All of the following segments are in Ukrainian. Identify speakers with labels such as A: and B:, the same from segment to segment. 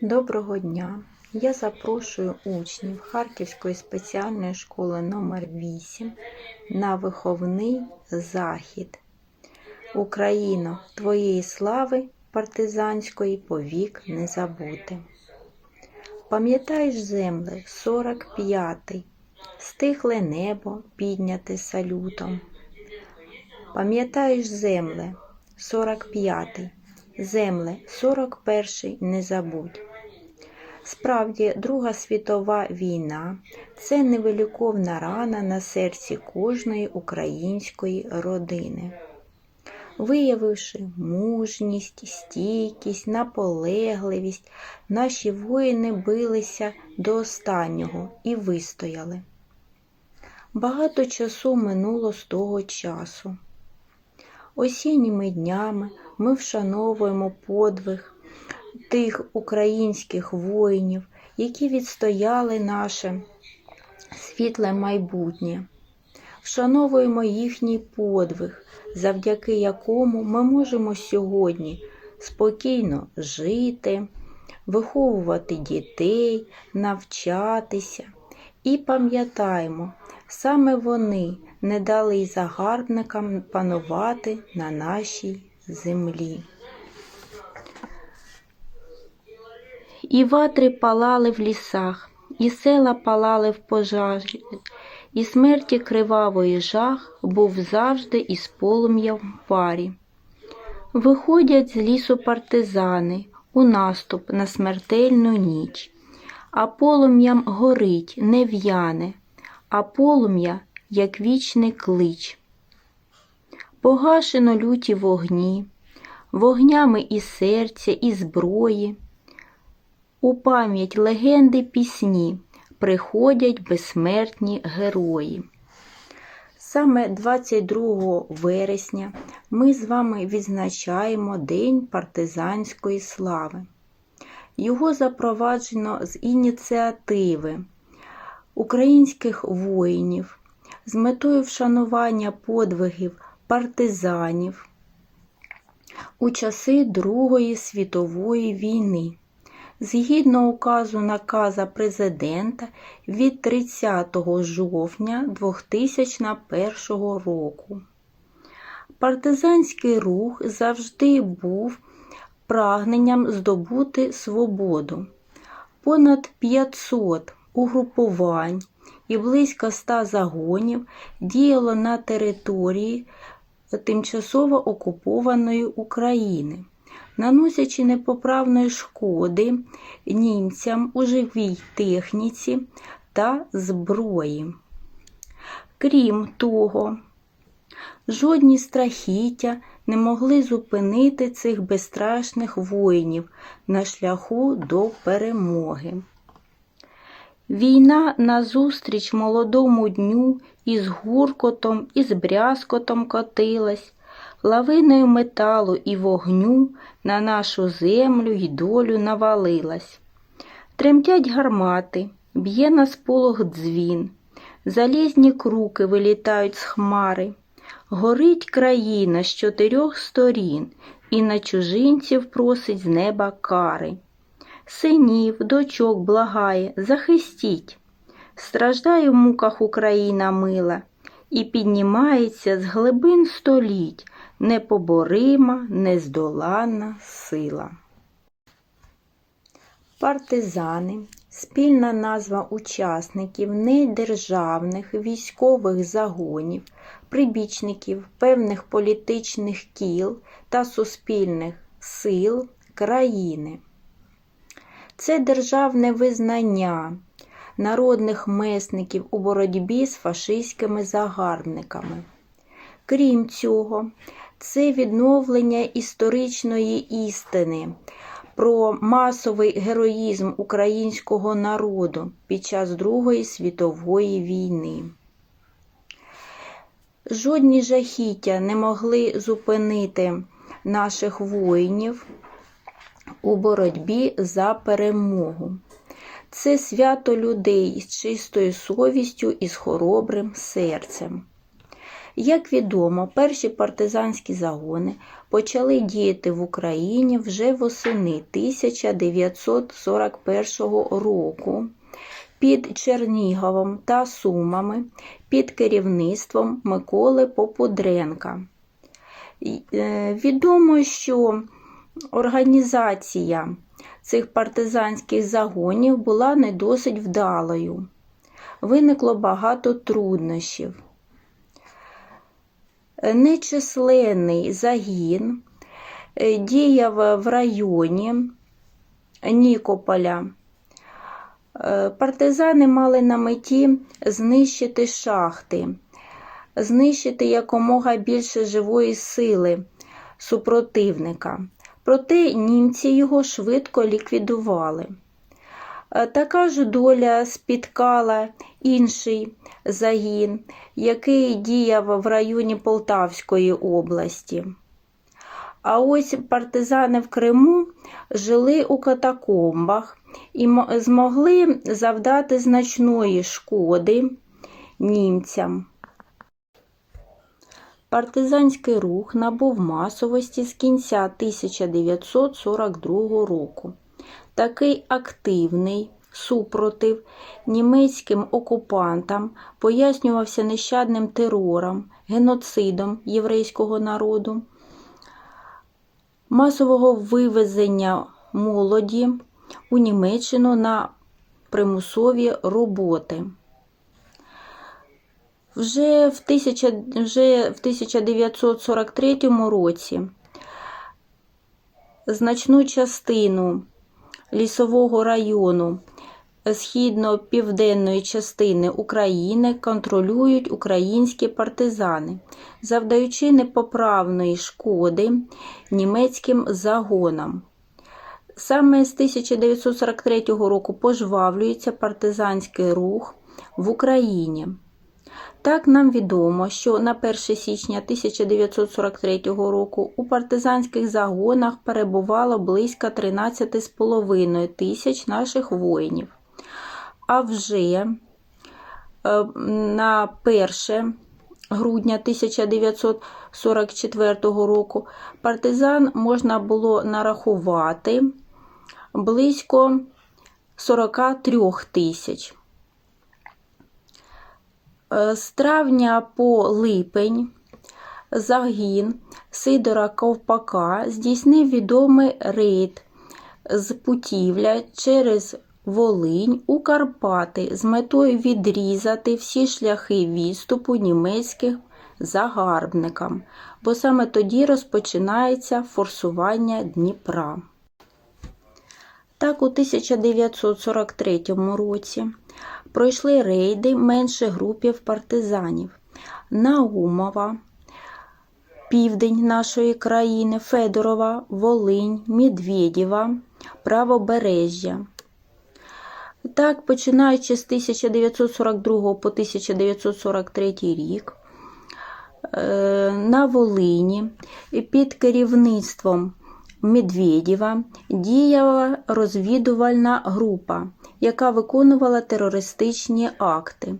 A: Доброго дня! Я запрошую учнів Харківської спеціальної школи номер 8 на виховний захід. Україно, твоєї слави партизанської повік не забути. Пам'ятаєш земле 45-й, стихле небо підняте салютом. Пам'ятаєш земле 45-й, земле 41-й не забудь. Справді, Друга світова війна це невиліковна рана на серці кожної української родини. Виявивши мужність, стійкість, наполегливість, наші воїни билися до останнього і вистояли. Багато часу минуло з того часу. Осінніми днями ми вшановуємо подвиг тих українських воїнів, які відстояли наше світле майбутнє. Вшановуємо їхній подвиг, завдяки якому ми можемо сьогодні спокійно жити, виховувати дітей, навчатися. І пам'ятаємо, саме вони не дали й загарбникам панувати на нашій землі. І ватри палали в лісах, і села палали в пожарі, і смерті кривавої жах був завжди із полум'я в парі. Виходять з лісу партизани у наступ на смертельну ніч, а полум'ям горить, не в'яне, а полум'я, як вічний клич. Погашено люті вогні, вогнями і серця, і зброї. У пам'ять легенди пісні приходять безсмертні герої. Саме 22 вересня ми з вами відзначаємо День партизанської слави. Його запроваджено з ініціативи українських воїнів з метою вшанування подвигів партизанів у часи Другої світової війни згідно указу наказа президента від 30 жовтня 2001 року. Партизанський рух завжди був прагненням здобути свободу. Понад 500 угрупувань і близько 100 загонів діяло на території тимчасово окупованої України наносячи непоправної шкоди німцям у живій техніці та зброї. Крім того, жодні страхіття не могли зупинити цих безстрашних воїнів на шляху до перемоги. Війна назустріч молодому дню із гуркотом і з брязкотом котилась, лавиною металу і вогню на нашу землю й долю навалилась. Тремтять гармати, б'є на сполох дзвін, залізні круки вилітають з хмари. Горить країна з чотирьох сторін і на чужинців просить з неба кари. Синів, дочок благає, захистіть. Страждає в муках Україна мила і піднімається з глибин століть непоборима, нездоланна сила. Партизани спільна назва учасників недержавних військових загонів, прибічників певних політичних кіл та суспільних сил країни. Це державне визнання народних месників у боротьбі з фашистськими загарбниками. Крім цього, це відновлення історичної істини про масовий героїзм українського народу під час Другої світової війни. Жодні жахіття не могли зупинити наших воїнів у боротьбі за перемогу. Це свято людей з чистою совістю і з хоробрим серцем. Як відомо, перші партизанські загони почали діяти в Україні вже восени 1941 року під Черніговом та Сумами під керівництвом Миколи Попудренка. Е, Відомо, що організація цих партизанських загонів була не досить вдалою. Виникло багато труднощів. Нечисленний загін е, діяв в районі Нікополя. Е, Партизани мали на меті знищити шахти, знищити якомога більше живої сили супротивника. Проте німці його швидко ліквідували. Е, Така ж доля спіткала інший загін, який діяв в районі Полтавської області. А ось партизани в Криму жили у катакомбах і змогли завдати значної шкоди німцям. Партизанський рух набув масовості з кінця 1942 року. Такий активний супротив німецьким окупантам пояснювався нещадним терором, геноцидом єврейського народу, масового вивезення молоді у Німеччину на примусові роботи. Вже в, тисяча, вже в 1943 році значну частину лісового району східно-південної частини України контролюють українські партизани, завдаючи непоправної шкоди німецьким загонам. Саме з 1943 року пожвавлюється партизанський рух в Україні. Так нам відомо, що на 1 січня 1943 року у партизанських загонах перебувало близько 13,5 тисяч наших воїнів. А вже е, на 1 грудня 1944 року партизан можна було нарахувати близько 43 тисяч. Е, З травня по липень загін Сидора Ковпака здійснив відомий рейд з Путівля через Волинь у Карпати з метою відрізати всі шляхи відступу німецьких загарбникам, бо саме тоді розпочинається форсування Дніпра. Так, у 1943 році пройшли рейди менших групів партизанів Наумова, південь нашої країни, Федорова, Волинь, Медведєва, Правобережжя. Так, починаючи з 1942 по 1943 рік, е, на Волині під керівництвом Медведєва діяла розвідувальна група, яка виконувала терористичні акти.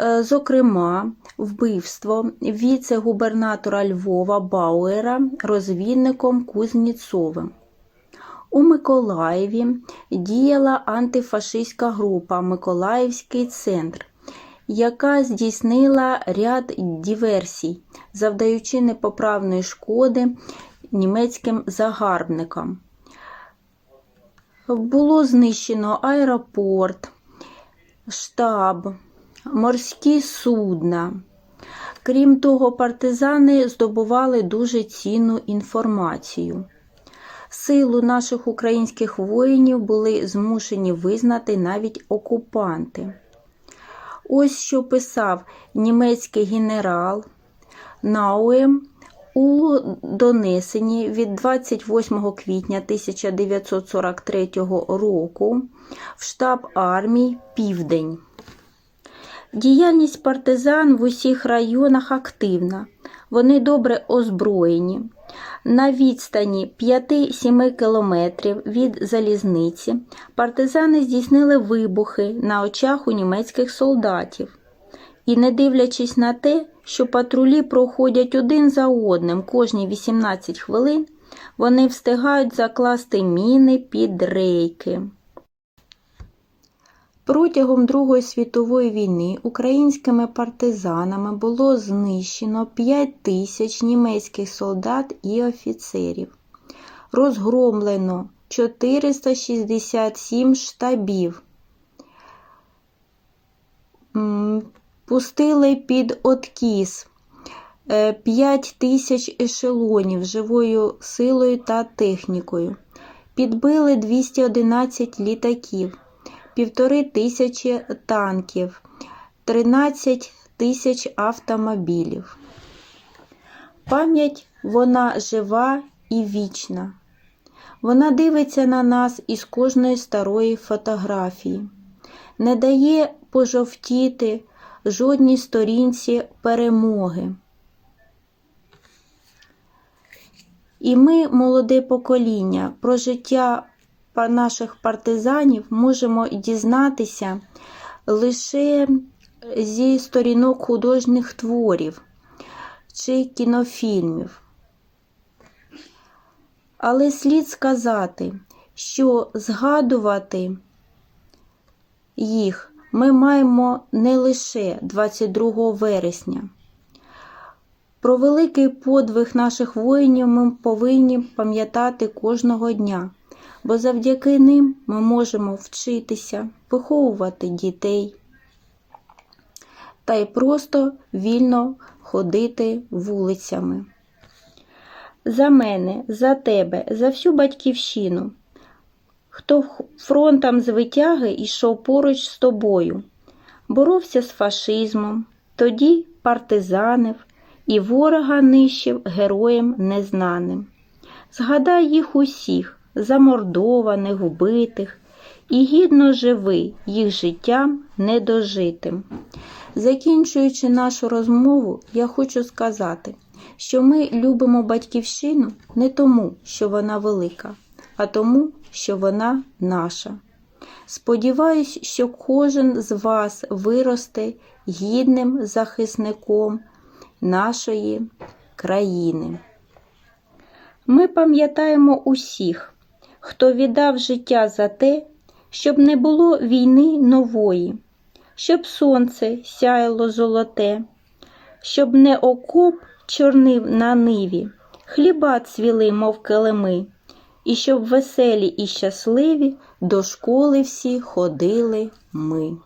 A: Е, Зокрема, вбивство віце-губернатора Львова Бауера розвідником Кузніцовим. У Миколаєві діяла антифашистська група Миколаївський центр, яка здійснила ряд диверсій, завдаючи непоправної шкоди німецьким загарбникам. Було знищено аеропорт, штаб, морські судна. Крім того, партизани здобували дуже цінну інформацію. Силу наших українських воїнів були змушені визнати навіть окупанти. Ось що писав німецький генерал Науем у донесенні від 28 квітня 1943 року в штаб армій Південь. Діяльність партизан в усіх районах активна. Вони добре озброєні. На відстані 5-7 кілометрів від залізниці партизани здійснили вибухи на очах у німецьких солдатів. І не дивлячись на те, що патрулі проходять один за одним кожні 18 хвилин, вони встигають закласти міни під рейки. Протягом Другої світової війни українськими партизанами було знищено 5 тисяч німецьких солдат і офіцерів, розгромлено 467 штабів, пустили під откіс 5 тисяч ешелонів живою силою та технікою, підбили 211 літаків півтори тисячі танків, 13 тисяч автомобілів. Пам'ять вона жива і вічна. Вона дивиться на нас із кожної старої фотографії, не дає пожовтіти жодній сторінці перемоги. І ми, молоде покоління, про життя наших партизанів можемо дізнатися лише зі сторінок художніх творів чи кінофільмів. Але слід сказати, що згадувати їх ми маємо не лише 22 вересня. Про великий подвиг наших воїнів ми повинні пам'ятати кожного дня, бо завдяки ним ми можемо вчитися, виховувати дітей та й просто вільно ходити вулицями. За мене, за тебе, за всю батьківщину, хто фронтом з витяги йшов поруч з тобою, боровся з фашизмом, тоді партизанив і ворога нищив героєм незнаним. Згадай їх усіх, замордованих, вбитих, і гідно живи їх життям недожитим. Закінчуючи нашу розмову, я хочу сказати, що ми любимо батьківщину не тому, що вона велика, а тому, що вона наша. Сподіваюсь, що кожен з вас виросте гідним захисником нашої країни. Ми пам'ятаємо усіх, хто віддав життя за те, щоб не було війни нової, щоб сонце сяяло золоте, щоб не окоп чорнив на ниві, хліба цвіли, мов килими, і щоб веселі і щасливі до школи всі ходили ми.